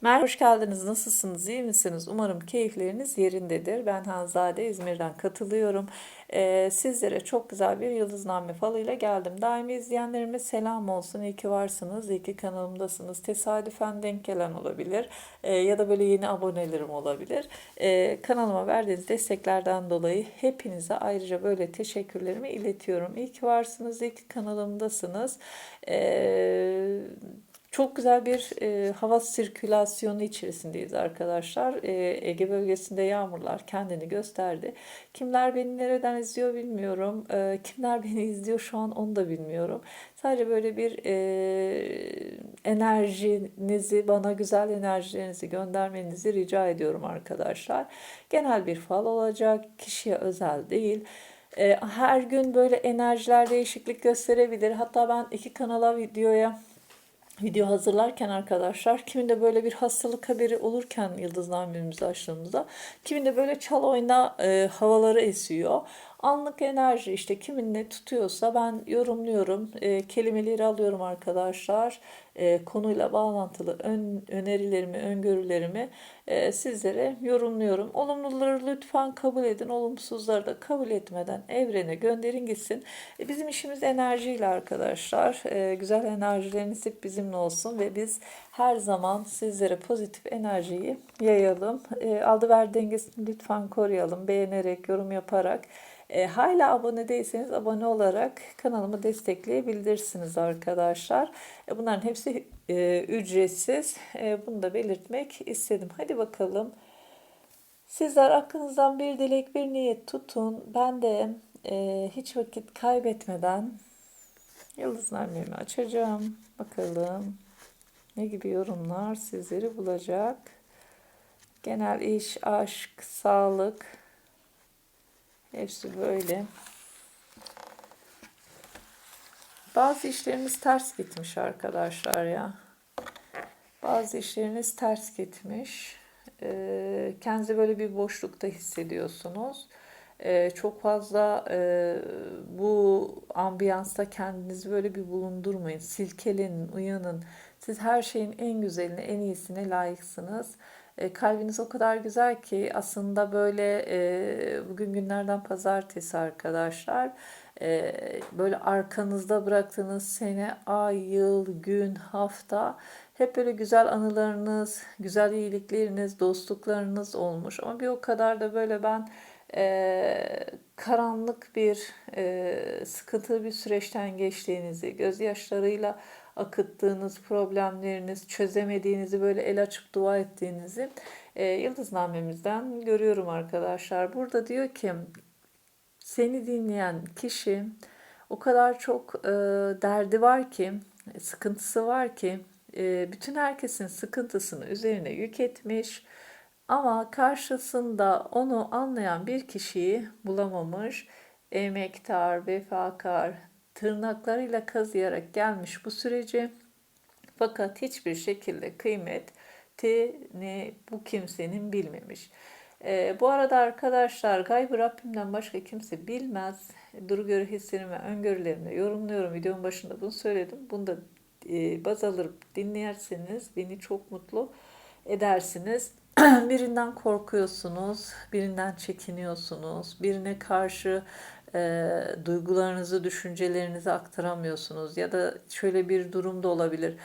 Merhaba, hoş geldiniz. Nasılsınız? İyi misiniz? Umarım keyifleriniz yerindedir. Ben Hanzade İzmir'den katılıyorum. Ee, sizlere çok güzel bir yıldızname falıyla geldim. Daimi izleyenlerime selam olsun. İyi ki varsınız. İyi ki kanalımdasınız. Tesadüfen denk gelen olabilir. Ee, ya da böyle yeni abonelerim olabilir. Ee, kanalıma verdiğiniz desteklerden dolayı hepinize ayrıca böyle teşekkürlerimi iletiyorum. İyi ki varsınız. İyi ki kanalımdasınız. Ee, çok güzel bir e, hava sirkülasyonu içerisindeyiz arkadaşlar. E, Ege bölgesinde yağmurlar kendini gösterdi. Kimler beni nereden izliyor bilmiyorum. E, kimler beni izliyor şu an onu da bilmiyorum. Sadece böyle bir e, enerjinizi, bana güzel enerjilerinizi göndermenizi rica ediyorum arkadaşlar. Genel bir fal olacak, kişiye özel değil. E, her gün böyle enerjiler değişiklik gösterebilir. Hatta ben iki kanala videoya video hazırlarken arkadaşlar kiminde böyle bir hastalık haberi olurken yıldıznamemizi açtığımızda kiminde böyle çal oyna e, havaları esiyor. Anlık enerji işte kimin ne tutuyorsa ben yorumluyorum. E, kelimeleri alıyorum arkadaşlar. E, konuyla bağlantılı ön, önerilerimi, öngörülerimi e, sizlere yorumluyorum. Olumluları lütfen kabul edin. Olumsuzları da kabul etmeden evrene gönderin gitsin. E, bizim işimiz enerjiyle arkadaşlar. E, güzel enerjileriniz hep bizimle olsun ve biz her zaman sizlere pozitif enerjiyi yayalım. E, aldı ver dengesini lütfen koruyalım. Beğenerek, yorum yaparak. E, hala abone değilseniz abone olarak kanalımı destekleyebilirsiniz arkadaşlar. E, bunların hepsi e, ücretsiz. E, bunu da belirtmek istedim. Hadi bakalım. Sizler aklınızdan bir dilek, bir niyet tutun. Ben de e, hiç vakit kaybetmeden yıldıznamemi açacağım. Bakalım ne gibi yorumlar sizleri bulacak. Genel iş, aşk, sağlık, Hepsi böyle. Bazı işleriniz ters gitmiş arkadaşlar ya. Bazı işleriniz ters gitmiş. Ee, kendinizi böyle bir boşlukta hissediyorsunuz. Ee, çok fazla e, bu ambiyansta kendinizi böyle bir bulundurmayın. Silkelenin, uyanın. Siz her şeyin en güzeline, en iyisine layıksınız. E, kalbiniz o kadar güzel ki aslında böyle e, bugün günlerden pazartesi arkadaşlar e, böyle arkanızda bıraktığınız sene, ay, yıl, gün, hafta hep böyle güzel anılarınız, güzel iyilikleriniz, dostluklarınız olmuş. Ama bir o kadar da böyle ben e, karanlık bir, e, sıkıntılı bir süreçten geçtiğinizi, gözyaşlarıyla akıttığınız problemleriniz, çözemediğinizi böyle el açıp dua ettiğinizi e, yıldıznamemizden görüyorum arkadaşlar. Burada diyor ki seni dinleyen kişi o kadar çok e, derdi var ki, sıkıntısı var ki e, bütün herkesin sıkıntısını üzerine yük etmiş ama karşısında onu anlayan bir kişiyi bulamamış. Emektar, vefakar, tırnaklarıyla kazıyarak gelmiş bu süreci. Fakat hiçbir şekilde kıymetini bu kimsenin bilmemiş. E, bu arada arkadaşlar gaybı Rabbimden başka kimse bilmez. Duru görü hislerimi ve öngörülerimle yorumluyorum. Videonun başında bunu söyledim. Bunu da e, baz alıp dinlerseniz beni çok mutlu edersiniz. birinden korkuyorsunuz, birinden çekiniyorsunuz, birine karşı e, duygularınızı, düşüncelerinizi aktaramıyorsunuz ya da şöyle bir durum da olabilir.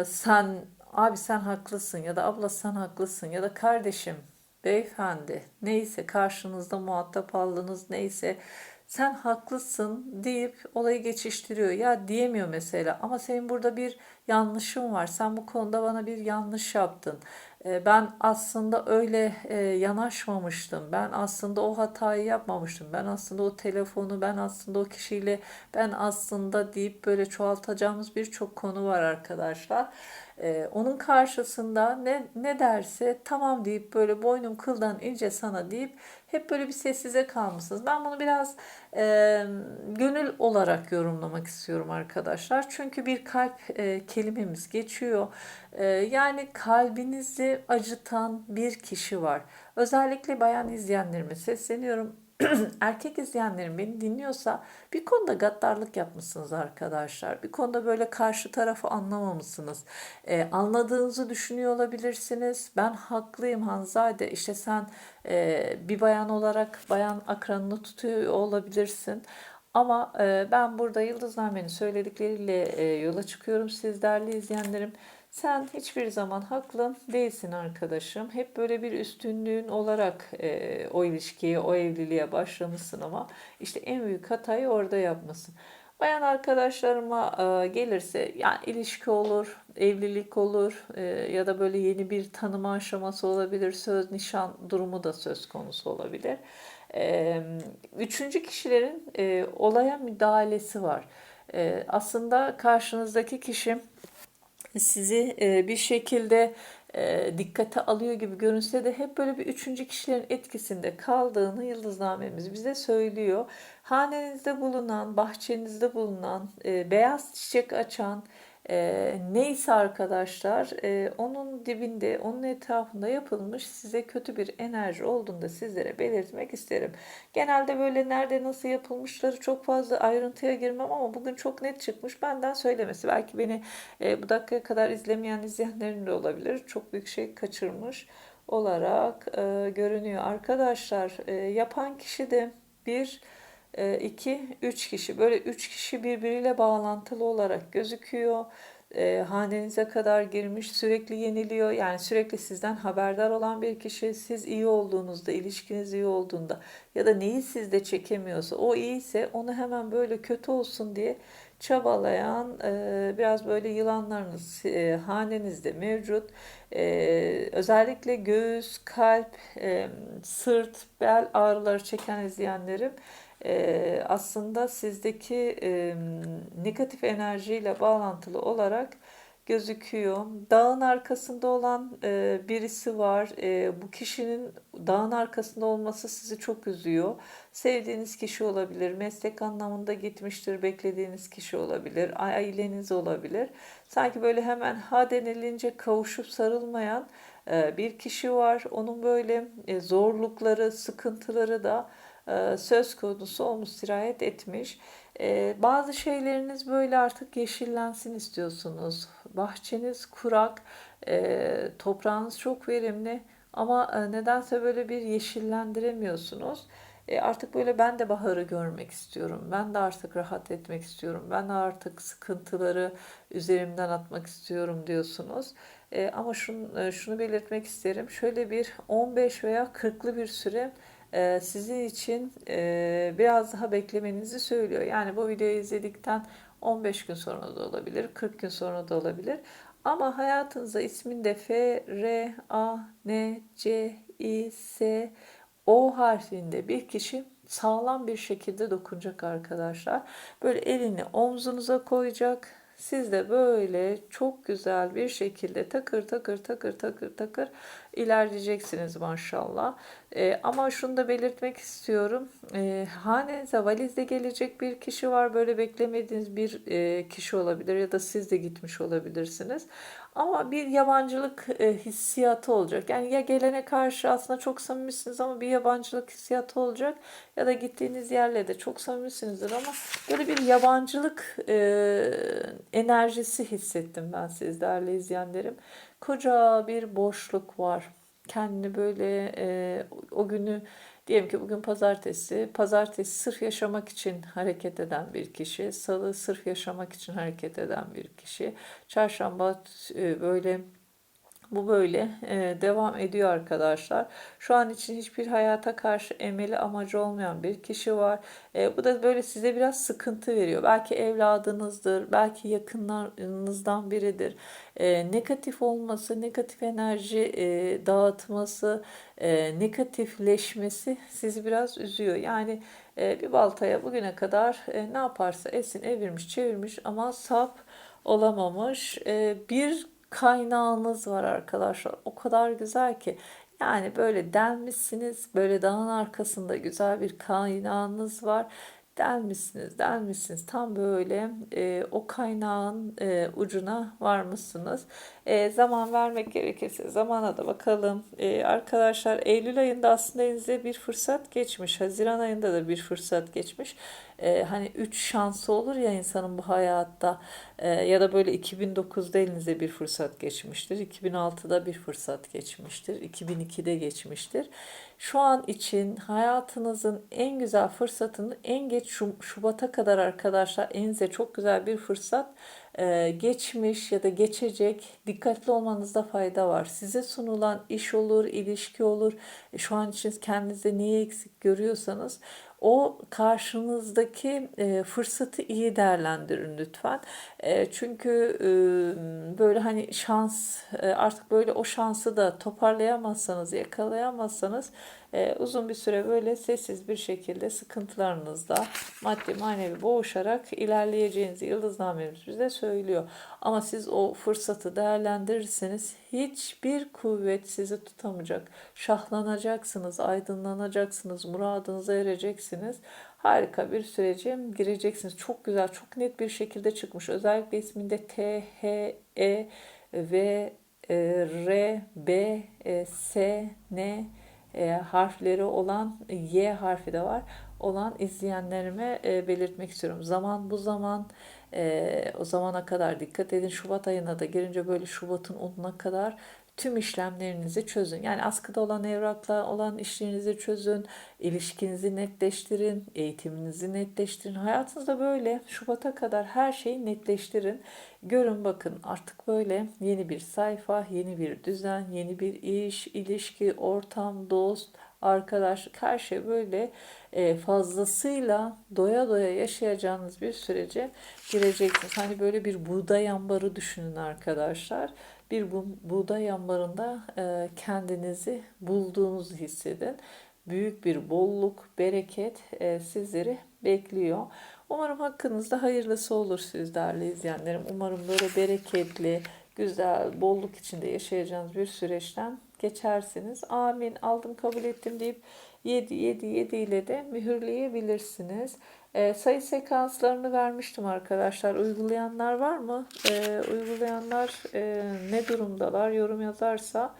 E, sen abi sen haklısın ya da abla sen haklısın ya da kardeşim, beyefendi neyse karşınızda muhatap aldığınız neyse sen haklısın deyip olayı geçiştiriyor. Ya diyemiyor mesela ama senin burada bir yanlışın var. Sen bu konuda bana bir yanlış yaptın. Ee, ben aslında öyle e, yanaşmamıştım. Ben aslında o hatayı yapmamıştım. Ben aslında o telefonu, ben aslında o kişiyle, ben aslında deyip böyle çoğaltacağımız birçok konu var arkadaşlar. Ee, onun karşısında ne, ne derse tamam deyip böyle boynum kıldan ince sana deyip hep böyle bir sessize kalmışsınız. Ben bunu biraz e, gönül olarak yorumlamak istiyorum arkadaşlar. Çünkü bir kalp e, kelimemiz geçiyor. E, yani kalbinizi acıtan bir kişi var. Özellikle bayan izleyenlerime sesleniyorum erkek izleyenlerim beni dinliyorsa bir konuda gaddarlık yapmışsınız arkadaşlar. Bir konuda böyle karşı tarafı anlamamışsınız. Ee, anladığınızı düşünüyor olabilirsiniz. Ben haklıyım Hanzade. İşte sen e, bir bayan olarak bayan akranını tutuyor olabilirsin. Ama e, ben burada Yıldızname'nin söyledikleriyle e, yola çıkıyorum siz değerli izleyenlerim. Sen hiçbir zaman haklı değilsin arkadaşım. Hep böyle bir üstünlüğün olarak e, o ilişkiye, o evliliğe başlamışsın ama işte en büyük hatayı orada yapmasın. Bayan arkadaşlarıma e, gelirse yani ilişki olur, evlilik olur e, ya da böyle yeni bir tanıma aşaması olabilir, söz nişan durumu da söz konusu olabilir. E, üçüncü kişilerin e, olaya müdahalesi var. E, aslında karşınızdaki kişi sizi e, bir şekilde e, dikkate alıyor gibi görünse de hep böyle bir üçüncü kişilerin etkisinde kaldığını yıldıznamemiz bize söylüyor. Hanenizde bulunan, bahçenizde bulunan, e, beyaz çiçek açan, e, neyse arkadaşlar e, onun dibinde, onun etrafında yapılmış size kötü bir enerji olduğunu da sizlere belirtmek isterim. Genelde böyle nerede nasıl yapılmışları çok fazla ayrıntıya girmem ama bugün çok net çıkmış. Benden söylemesi. Belki beni e, bu dakikaya kadar izlemeyen izleyenlerin de olabilir. Çok büyük şey kaçırmış olarak e, görünüyor. Arkadaşlar e, yapan kişi de bir 2, 3 kişi. Böyle 3 kişi birbiriyle bağlantılı olarak gözüküyor. E, hanenize kadar girmiş, sürekli yeniliyor. Yani sürekli sizden haberdar olan bir kişi. Siz iyi olduğunuzda, ilişkiniz iyi olduğunda ya da neyi sizde çekemiyorsa, o iyiyse onu hemen böyle kötü olsun diye çabalayan e, biraz böyle yılanlarınız e, hanenizde mevcut. E, özellikle göğüs, kalp, e, sırt, bel ağrıları çeken izleyenlerim e, aslında sizdeki negatif enerjiyle bağlantılı olarak gözüküyor. Dağın arkasında olan birisi var. Bu kişinin dağın arkasında olması sizi çok üzüyor. Sevdiğiniz kişi olabilir, meslek anlamında gitmiştir, beklediğiniz kişi olabilir, aileniz olabilir. Sanki böyle hemen ha denilince kavuşup sarılmayan bir kişi var. Onun böyle zorlukları, sıkıntıları da söz konusu olmuş, sirayet etmiş. E, bazı şeyleriniz böyle artık yeşillensin istiyorsunuz. Bahçeniz kurak, e, toprağınız çok verimli ama nedense böyle bir yeşillendiremiyorsunuz. artık böyle ben de baharı görmek istiyorum. Ben de artık rahat etmek istiyorum. Ben de artık sıkıntıları üzerimden atmak istiyorum diyorsunuz. ama şunu, şunu belirtmek isterim. Şöyle bir 15 veya 40'lı bir süre e, sizin için e, biraz daha beklemenizi söylüyor. Yani bu videoyu izledikten 15 gün sonra da olabilir, 40 gün sonra da olabilir. Ama hayatınıza isminde F, R, A, N, C, I, S, O harfinde bir kişi sağlam bir şekilde dokunacak arkadaşlar. Böyle elini omzunuza koyacak siz de böyle çok güzel bir şekilde takır takır takır takır takır ilerleyeceksiniz maşallah. E, ama şunu da belirtmek istiyorum. E, hanenize valizde gelecek bir kişi var. Böyle beklemediğiniz bir e, kişi olabilir ya da siz de gitmiş olabilirsiniz. Ama bir yabancılık e, hissiyatı olacak. Yani ya gelene karşı aslında çok samimisiniz ama bir yabancılık hissiyatı olacak. Ya da gittiğiniz yerle de çok samimisinizdir ama böyle bir yabancılık e, enerjisi hissettim ben siz değerli izleyenlerim. Koca bir boşluk var. Kendini böyle e, o günü Diyelim ki bugün pazartesi. Pazartesi sırf yaşamak için hareket eden bir kişi. Salı sırf yaşamak için hareket eden bir kişi. Çarşamba e, böyle bu böyle e, devam ediyor arkadaşlar. Şu an için hiçbir hayata karşı emeli amacı olmayan bir kişi var. E, bu da böyle size biraz sıkıntı veriyor. Belki evladınızdır, belki yakınlarınızdan biridir. E, negatif olması, negatif enerji e, dağıtması, e, negatifleşmesi sizi biraz üzüyor. Yani e, bir baltaya bugüne kadar e, ne yaparsa esin evirmiş çevirmiş ama sap olamamış. E, bir kaynağınız var arkadaşlar. O kadar güzel ki. Yani böyle delmişsiniz. Böyle dağın arkasında güzel bir kaynağınız var. Delmişsiniz, delmişsiniz. Tam böyle e, o kaynağın e, ucuna varmışsınız. E, zaman vermek gerekirse zamana da bakalım. E, arkadaşlar Eylül ayında aslında elinize bir fırsat geçmiş. Haziran ayında da bir fırsat geçmiş. E, hani üç şansı olur ya insanın bu hayatta e, ya da böyle 2009'da elinize bir fırsat geçmiştir. 2006'da bir fırsat geçmiştir. 2002'de geçmiştir. Şu an için hayatınızın en güzel fırsatını en geç Şub- Şubat'a kadar arkadaşlar elinize çok güzel bir fırsat e, geçmiş ya da geçecek. Dikkatli olmanızda fayda var. Size sunulan iş olur, ilişki olur. E, Şu an için kendinizde neyi eksik görüyorsanız o karşınızdaki e, fırsatı iyi değerlendirin lütfen. E, çünkü e, böyle hani şans e, artık böyle o şansı da toparlayamazsanız, yakalayamazsanız e, uzun bir süre böyle sessiz bir şekilde sıkıntılarınızda maddi manevi boğuşarak ilerleyeceğinizi yıldıznamemiz bize söylüyor. Ama siz o fırsatı değerlendirirseniz hiçbir kuvvet sizi tutamayacak. Şahlanacaksınız, aydınlanacaksınız, muradınıza ereceksiniz. Harika bir sürece gireceksiniz. Çok güzel, çok net bir şekilde çıkmış. Özellikle isminde T, H, E e, R, B, S, N e, harfleri olan Y harfi de var olan izleyenlerime e, belirtmek istiyorum. Zaman bu zaman e, o zamana kadar dikkat edin. Şubat ayına da girince böyle Şubat'ın 10'una kadar tüm işlemlerinizi çözün. Yani askıda olan evrakla olan işlerinizi çözün, ilişkinizi netleştirin, eğitiminizi netleştirin. Hayatınızda böyle Şubat'a kadar her şeyi netleştirin. Görün bakın artık böyle yeni bir sayfa, yeni bir düzen, yeni bir iş, ilişki, ortam, dost, arkadaşlık her şey böyle e, fazlasıyla doya doya yaşayacağınız bir sürece gireceksiniz. Hani böyle bir buğday ambarı düşünün arkadaşlar. Bir bu, buğday ambarında e, kendinizi bulduğunuzu hissedin. Büyük bir bolluk, bereket e, sizleri bekliyor. Umarım hakkınızda hayırlısı olur siz değerli izleyenlerim. Umarım böyle bereketli, güzel, bolluk içinde yaşayacağınız bir süreçten geçersiniz. Amin aldım kabul ettim deyip 7 7 7 ile de mühürleyebilirsiniz. E, sayı sekanslarını vermiştim arkadaşlar. Uygulayanlar var mı? E, uygulayanlar e, ne durumdalar? Yorum yazarsa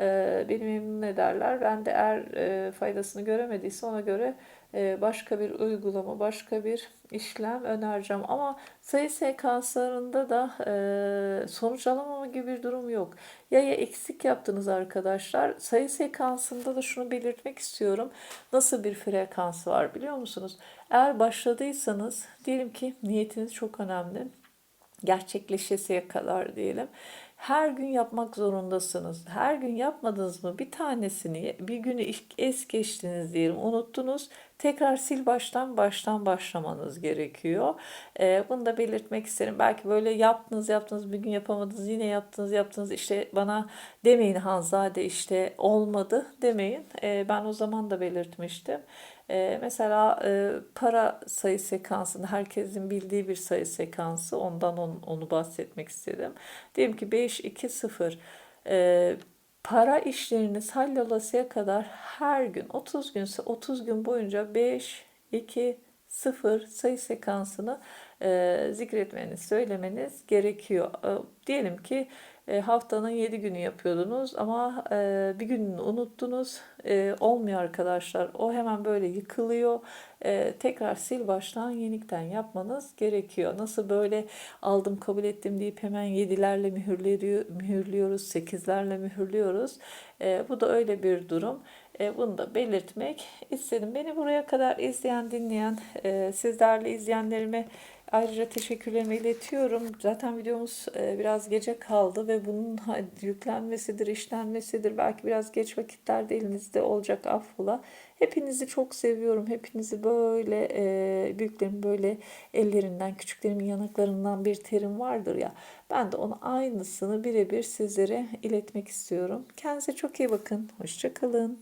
e, beni memnun ederler. Ben de eğer e, faydasını göremediyse ona göre başka bir uygulama, başka bir işlem önereceğim. Ama sayı sekanslarında da e, sonuç alamama gibi bir durum yok. Ya ya eksik yaptınız arkadaşlar. Sayı sekansında da şunu belirtmek istiyorum. Nasıl bir frekansı var biliyor musunuz? Eğer başladıysanız diyelim ki niyetiniz çok önemli gerçekleşesiye kadar diyelim. Her gün yapmak zorundasınız. Her gün yapmadınız mı bir tanesini bir günü es geçtiniz diyelim unuttunuz. Tekrar sil baştan baştan başlamanız gerekiyor. Ee, bunu da belirtmek isterim. Belki böyle yaptınız yaptınız bir gün yapamadınız yine yaptınız yaptınız işte bana demeyin Hanzade işte olmadı demeyin. Ee, ben o zaman da belirtmiştim. Ee, mesela e, para sayı sekansında herkesin bildiği bir sayı sekansı ondan onu, onu bahsetmek istedim. Diyelim ki 5, 2, 0 ee, para işleriniz hallolasıya kadar her gün 30 günse 30 gün boyunca 5, 2, 0 sayı sekansını e, zikretmeniz, söylemeniz gerekiyor. E, diyelim ki e, haftanın 7 günü yapıyordunuz ama e, bir gününü unuttunuz. E, olmuyor arkadaşlar. O hemen böyle yıkılıyor. Tekrar sil baştan yenikten yapmanız gerekiyor. Nasıl böyle aldım kabul ettim deyip hemen 7'lerle mühürlüyor, mühürlüyoruz, 8'lerle mühürlüyoruz. E, bu da öyle bir durum. Bunu da belirtmek istedim. Beni buraya kadar izleyen, dinleyen, e, siz değerli izleyenlerime Ayrıca teşekkürlerimi iletiyorum. Zaten videomuz e, biraz gece kaldı ve bunun yüklenmesidir, işlenmesidir. Belki biraz geç vakitlerde elinizde olacak affola. Hepinizi çok seviyorum. Hepinizi böyle e, büyüklerimin böyle ellerinden, küçüklerimin yanaklarından bir terim vardır ya. Ben de onu aynısını birebir sizlere iletmek istiyorum. Kendinize çok iyi bakın. Hoşçakalın.